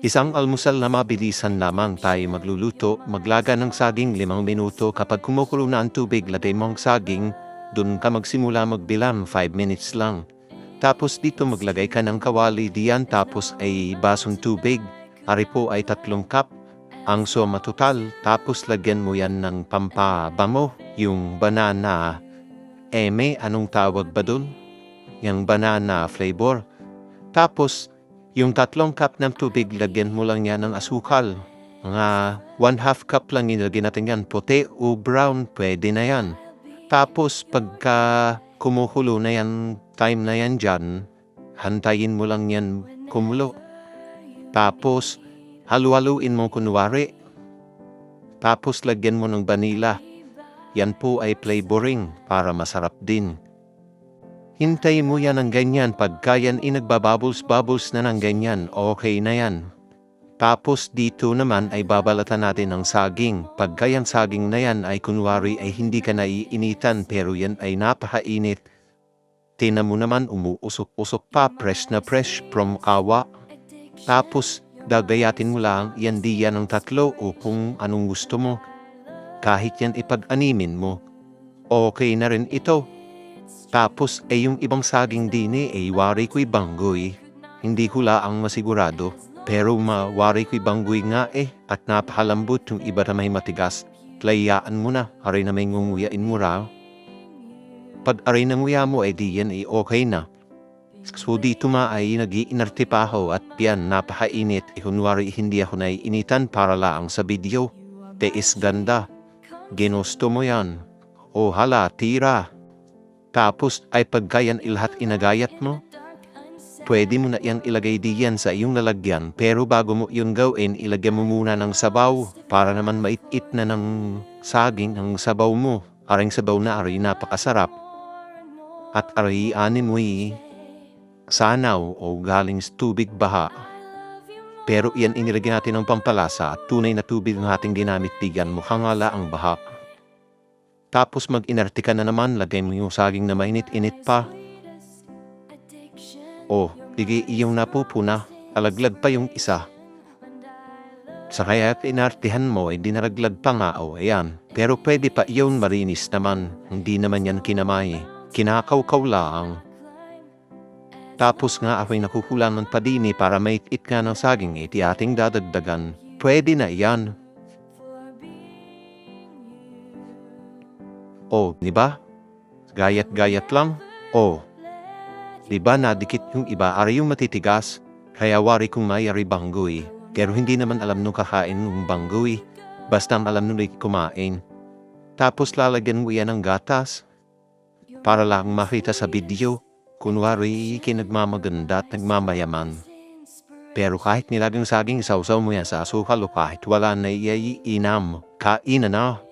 Isang almusal na mabilisan lamang tayo magluluto, maglaga ng saging limang minuto kapag kumukulo na ang tubig, lagay mo ang saging, dun ka magsimula magbilang 5 minutes lang. Tapos dito maglagay ka ng kawali diyan tapos ay basong tubig. Ari po ay tatlong cup. Ang soma total, tapos lagyan mo yan ng pampabamo, yung banana. Eme, anong tawag ba dun? Yung banana flavor. Tapos, yung tatlong cup ng tubig, lagyan mo lang yan ng asukal. Mga one half cup lang ilagay natin yan. Puti o brown, pwede na yan. Tapos, pagka kumukulo na yan, time na yan dyan, hantayin mo lang yan kumulo. Tapos, halu-haluin mo kunwari. Tapos, lagyan mo ng vanilla. Yan po ay flavoring para masarap din. Hintayin mo yan ng ganyan. Pagka yan inagbabubbles-bubbles na ng ganyan, okay na yan. Tapos dito naman ay babalatan natin ng saging. Pagka yung saging na yan ay kunwari ay hindi ka naiinitan pero yan ay napakainit. Tina mo naman umuusok-usok pa, fresh na fresh from kawa. Tapos dagayatin mo lang yan di yan ng tatlo o kung anong gusto mo. Kahit yan ipag-animin mo. Okay na rin ito. Tapos ay yung ibang saging dini ay wari ko'y banggoy. Hindi ko laang masigurado. Pero mawari ko'y banggoy nga eh at napakalambot yung iba na may matigas. Layaan mo na, aray na may ngunguyain mo raw. Pag aray na nguya mo ay di yan ay okay na. So dito ma ay ako at yan napakainit. Eh, kunwari hindi ako naiinitan para laang sa video. Teis ganda. Ginusto mo yan. O hala, tira. Tapos ay pagkayan ilahat inagayat mo, pwede mo na yang ilagay diyan sa iyong lalagyan. Pero bago mo yun gawin, ilagay mo muna ng sabaw para naman mait-it na ng saging ang sabaw mo. Aring sabaw na ari napakasarap. At ari anin mo sanaw o galing tubig baha. Pero iyan inilagay natin ng pampalasa at tunay na tubig ng ating ginamit diyan mukhang ala ang baha. Tapos mag-inerte ka na naman, lagay mo yung saging na mainit-init pa. O, igi iyong napupuna, alaglag pa yung isa. Sa kaya inartihan mo, hindi naraglag pa nga o, ayan. Pero pwede pa iyon marinis naman, hindi naman yan kinamay. Kinakaw-kaw lang. Tapos nga ako'y nakukulang ng padini para mait-it nga ng saging, iti ating dadagdagan. Pwede na iyan. O, di ba? Gayat-gayat lang. O, di ba nadikit yung iba, ari yung matitigas. Kaya wari kong may ari banggoy. Pero hindi naman alam nung kakain ng banggoy. Basta alam nung kumain. Tapos lalagyan mo yan ng gatas. Para lang makita sa video. Kunwari kinagmamaganda at nagmamayaman. Pero kahit nilagang saging sausaw mo yan sa asukal o kahit wala na iinam, kain na na.